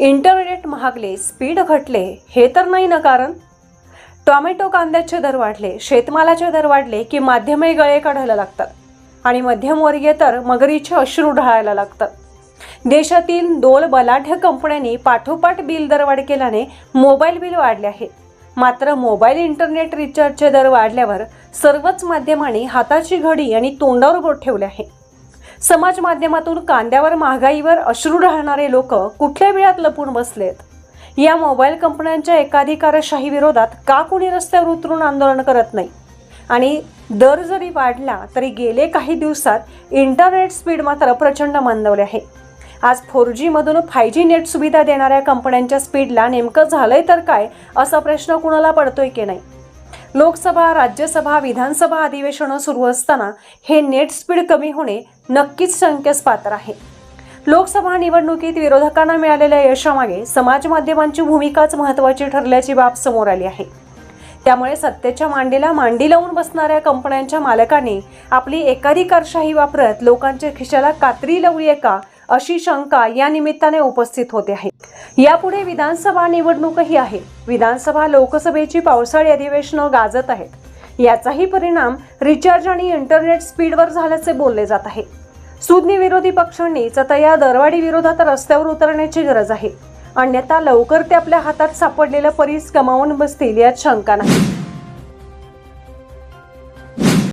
Internet महागले speed घटले हे तर नाही ना कारण? टॉमॅटो कांद्याचे दर वाढले शेतमालाचे दर वाढले की माध्यमे गळे काढायला लागतात. आणि मध्यमवर्गीय तर मगरीचे अश्रू ढाळायला लागतात. देशातील दोन बलाढ्य कंपन्यांनी पाठोपाठ बिल दरवाढ केल्याने मोबाईल बिल वाढले आहे. मात्र मोबाईल इंटरनेट रिचार्जचे दर वाढल्यावर सर्वच माध्यमांनी हाताची घडी आणि तोंडावर बोट ठेवले आहे. समाज माध्यमातून कांद्यावर महागाईवर अश्रू राहणारे लोक कुठल्या वेळात लपून बसलेत? या मोबाईल कंपन्यांच्या एकाधिकारशाही विरोधात का कुणी रस्त्यावर उतरून आंदोलन करत नाही? आणि दर जरी वाढला तरी गेले काही दिवसात इंटरनेट स्पीड मात्र प्रचंड मंदवले आहे. आज फोर जीमधून फाय जी नेट सुविधा देणाऱ्या कंपन्यांच्या स्पीडला नेमकं झालंय तर काय असा प्रश्न कुणाला पडतोय की नाही? लोकसभा राज्यसभा विधानसभा अधिवेशनं सुरू असताना हे नेट स्पीड कमी होणे नक्कीच शंकेस पात्र आहे. लोकसभा निवडणुकीत विरोधकांना मिळालेल्या यशामागे समाज माध्यमांची भूमिकाच महत्त्वाची ठरल्याची बाब समोर आली आहे. त्यामुळे सत्तेच्या मांडीला मांडी लावून बसणाऱ्या कंपन्यांच्या मालकांनी आपली एकाधिकारशाही वापरत लोकांच्या खिशाला कात्री लावली का अशी शंका या निमित्ताने उपस्थित होते आहे. यापुढे विधानसभा निवडणूकही आहे. विधानसभा लोकसभेची पावसाळी अधिवेशनं गाजत आहेत. याचाही परिणाम रिचार्ज आणि इंटरनेट स्पीडवर झाल्याचे बोलले जात आहे. सुज्ञ विरोधी पक्षांनीच आता या दरवाढी विरोधात रस्त्यावर उतरण्याची गरज आहे. अन्यथा लवकर ते आपल्या हातात सापडलेला परीस गमावून बसतील यात शंका नाही.